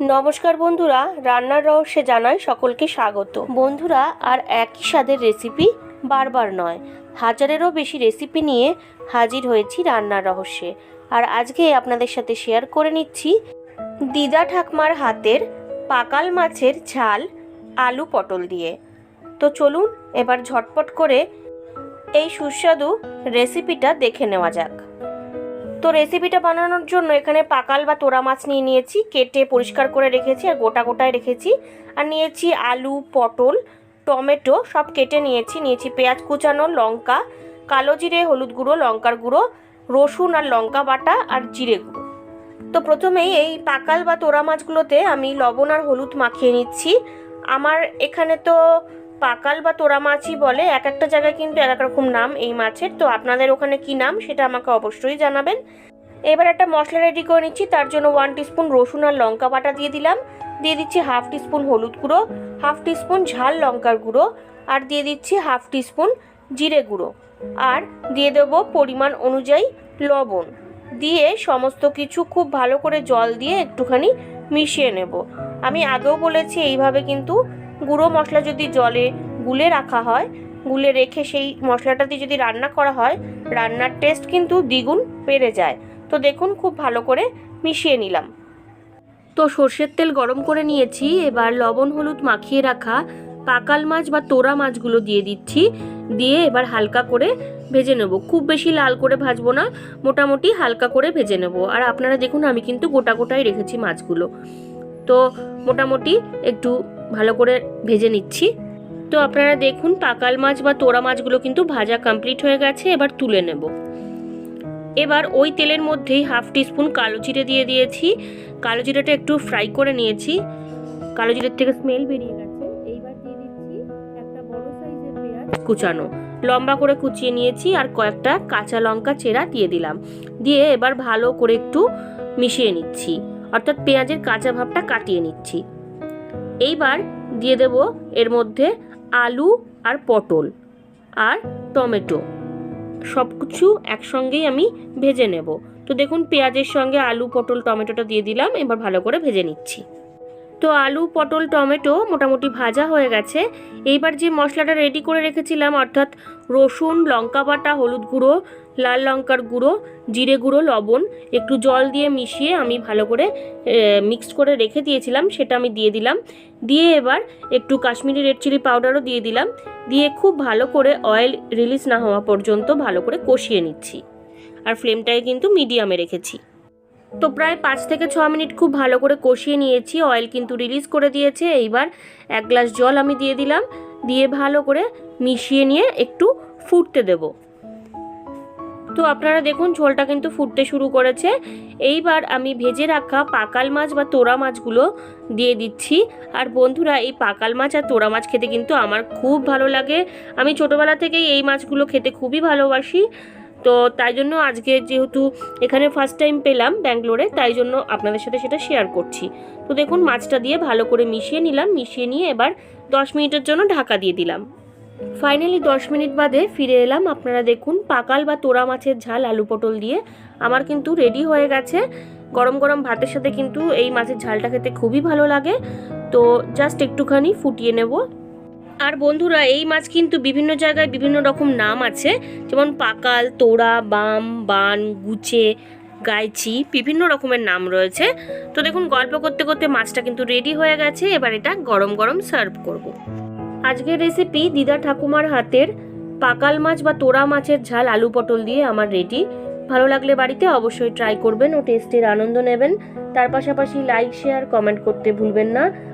নমস্কার বন্ধুরা, রান্নার রহস্যে জানাই সকলকে স্বাগত। বন্ধুরা, আর একই স্বাদের রেসিপি বারবার নয়, হাজারেরও বেশি রেসিপি নিয়ে হাজির হয়েছি রান্নার রহস্যে। আর আজকে আপনাদের সাথে শেয়ার করে নিচ্ছি দিদা ঠাকমার হাতের পাকাল মাছের ঝাল আলু পটল দিয়ে। তো চলুন এবার ঝটপট করে এই সুস্বাদু রেসিপিটা দেখে নেওয়া যাক। তো রেসিপিটা বানানোর জন্য এখানে পাকাল বা তোরা মাছ নিয়ে নিয়েছি, কেটে পরিষ্কার করে রেখেছি আর গোটা গোটায় রেখেছি। আর নিয়েছি আলু, পটল, টমেটো সব কেটে নিয়েছি। নিয়েছি পেঁয়াজ কুচানো, লঙ্কা, কালো জিরে, হলুদ গুঁড়ো, লঙ্কার গুঁড়ো, রসুন আর লঙ্কা বাটা আর জিরে গুঁড়ো। তো প্রথমেই এই পাকাল বা তোরা মাছগুলোতে আমি লবণ আর হলুদ মাখিয়ে নিচ্ছি। আমার এখানে তো পাকাল বা তোরা মাছই বলে এক একটা জায়গায় কিন্তু এক এক রকম নাম এই মাছের। তো আপনাদের ওখানে কি নাম সেটা আমাকে অবশ্যই জানাবেন। এবার একটা মশলা রেডি করে নিচ্ছি, তার জন্য ওয়ান টিস্পুন রসুন আর লঙ্কা বাটা দিয়ে দিলাম। দিয়ে দিচ্ছি হাফ টিস্পুন হলুদ গুঁড়ো হাফ টিস্পুন ঝাল লঙ্কার গুঁড়ো, আর দিয়ে দিচ্ছি হাফ টিস্পুন জিরে গুঁড়ো। আর দিয়ে দেবো পরিমাণ অনুযায়ী লবণ। দিয়ে সমস্ত কিছু খুব ভালো করে জল দিয়ে একটুখানি মিশিয়ে নেব। আমি আগেও বলেছি এইভাবে কিন্তু গুঁড়ো মশলা যদি জলে গুলে রাখা হয়, গুলে রেখে সেই মশলাটা দিয়ে যদি রান্না করা হয়, রান্নার টেস্ট কিন্তু দ্বিগুণ বেড়ে যায়। তো দেখুন, খুব ভালো করে মিশিয়ে নিলাম। তো সর্ষের তেল গরম করে নিয়েছি, এবার লবণ, হলুদ মাখিয়ে রাখা পাকাল মাছ বা তোরা মাছগুলো দিয়ে দিচ্ছি, দিয়ে এবার হালকা করে ভেজে নেব। খুব বেশি লাল করে ভাজবো না, মোটামুটি হালকা করে ভেজে নেব। আর আপনারা দেখুন, আমি কিন্তু গোটা গোটাই রেখেছি মাছগুলো। তো মোটামুটি একটু ভালো করে ভেজে নিচ্ছি। তো আপনারা দেখুন, পাকাল মাছ বা তোরা মাছগুলো কিন্তু ভাজা কমপ্লিট হয়ে গেছে, এবার তুলে নেব। এবার ওই তেলের মধ্যেই হাফ টিস্পুন কালো জিরে দিয়ে দিয়েছি। কালো জিরেটা একটু ফ্রাই করে নিয়েছি। কালো জিরের থেকে স্মেল বেরিয়ে গেছে। এইবার দিয়ে দিচ্ছি একটা বড় সাইজের পেঁয়াজ কুচানো। লম্বা করে কুচিয়ে নিয়েছি আর কয়েকটা কাঁচা লঙ্কা চেরা দিয়ে দিলাম। দিয়ে এবার ভালো করে একটু মিশিয়ে নিচ্ছি। অর্থাৎ পেঁয়াজের কাঁচা ভাবটা কাটিয়ে নিচ্ছি। এইবার দিয়ে দেব এর মধ্যে আলু আর পটল আর টমেটো। সব কিছু একসঙ্গেই আমি ভেজে নেব। তো দেখুন, পেঁয়াজের সঙ্গে আলু, পটল, টমেটোটা দিয়ে দিলাম। এবার ভালো করে ভেজে নিচ্ছি। তো আলু, পটল, টমেটো মোটামুটি ভাজা হয়ে গেছে। এইবার যে মশলাটা রেডি করে রেখেছিলাম, অর্থাৎ রসুন, লঙ্কা বাটা, হলুদ গুঁড়ো, লাল লঙ্কার গুঁড়ো, জিরে গুঁড়ো, লবণ, একটু জল দিয়ে মিশিয়ে আমি ভালো করে মিক্সড করে রেখে দিয়েছিলাম, সেটা আমি দিয়ে দিলাম। দিয়ে এবার একটু কাশ্মীরি রেড চিলি পাউডারও দিয়ে দিলাম। দিয়ে খুব ভালো করে অয়েল রিলিজ না হওয়া পর্যন্ত ভালো করে কষিয়ে নিচ্ছি। আর ফ্লেমটাকে কিন্তু মিডিয়ামে রেখেছি। তো প্রায় পাঁচ থেকে ছ মিনিট খুব ভালো করে কষিয়ে নিয়েছি। অয়েল কিন্তু রিলিজ করে দিয়েছে। এইবার এক গ্লাস জল আমি দিয়ে দিলাম। দিয়ে ভালো করে মিশিয়ে নিয়ে একটু ফুটতে দেবো। তো আপনারা দেখুন, ঝোলটা কিন্তু ফুটতে শুরু করেছে। এইবার আমি ভেজে রাখা পাকাল মাছ বা তোরা মাছগুলো দিয়ে দিচ্ছি। আর বন্ধুরা, এই পাকাল মাছ আর তোরা মাছ খেতে কিন্তু আমার খুব ভালো লাগে। আমি ছোটোবেলা থেকেই এই মাছগুলো খেতে খুবই ভালোবাসি। তো তাই জন্য আজকে যেহেতু এখানে ফার্স্ট টাইম পেলাম ব্যাঙ্গলোরে, তাই জন্য আপনাদের সাথে সেটা শেয়ার করছি। তো দেখুন, মাছটা দিয়ে ভালো করে মিশিয়ে নিলাম, মিশিয়ে নিয়ে এবার দশ মিনিটের জন্য ঢাকা দিয়ে দিলাম। ফাইনালি দশ মিনিট বাদে ফিরে এলাম, আপনারা দেখুন, পাকাল বা তোরা মাছের ঝাল, আলু পটল দিয়ে আমার কিন্তু রেডি হয়ে গেছে। গরম গরম ভাতের সাথে কিন্তু এই মাছের ঝালটা খেতে খুবই ভালো লাগে। তো জাস্ট একটুখানি ফুটিয়ে নেব। আর বন্ধুরা, এই মাছ কিন্তু বিভিন্ন জায়গায় বিভিন্ন রকম নাম আছে। যেমন পাকাল, তোড়া, বাম, বান, গুচে গাইচি বিভিন্ন রকমের নাম রয়েছে। তো দেখুন, গল্প করতে করতে মাছটা কিন্তু রেডি হয়ে গেছে। এবার এটা গরম গরম সার্ভ করব। আজকের রেসিপি দিদা ঠাকুমার হাতের পাকাল মাছ বা তোড়া মাছের ঝাল আলু পটল দিয়ে আমার রেডি ভালো লাগলে বাড়িতে অবশ্যই ট্রাই করবেন ও টেস্টের আনন্দ নেবেন। তার পাশাপাশি লাইক শেয়ার কমেন্ট করতে ভুলবেন না।